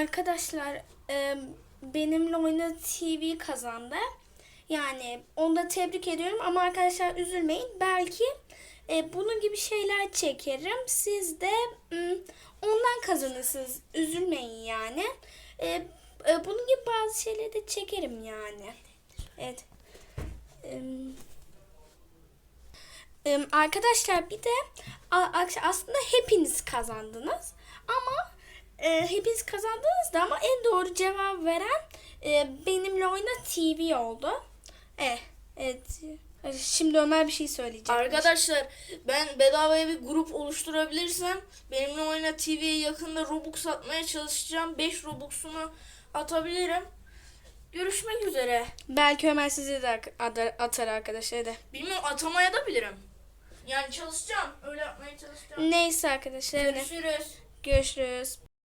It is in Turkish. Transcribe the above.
arkadaşlar e, benimle oyna TV kazandı. Yani onu da tebrik ediyorum ama arkadaşlar üzülmeyin. Belki e, bunun gibi şeyler çekerim. Siz de mm, ondan kazanırsınız. Üzülmeyin yani. E, e, bunun gibi bazı şeyleri de çekerim yani. Evet. Em, arkadaşlar bir de aslında hepiniz kazandınız. Ama e, hepiniz kazandınız da ama en doğru cevap veren e, benimle oyna TV oldu. Eh, evet. Şimdi Ömer bir şey söyleyecek. Arkadaşlar ben bedavaya bir grup oluşturabilirsem benimle oyna TV'ye yakında Robux atmaya çalışacağım. 5 Robux'unu atabilirim. Görüşmek üzere. Belki Ömer sizi de atar arkadaşlar da. Bilmiyorum atamaya da bilirim. Yani çalışacağım. Öyle yapmaya çalışacağım. Neyse arkadaşlar. Görüşürüz. Görüşürüz.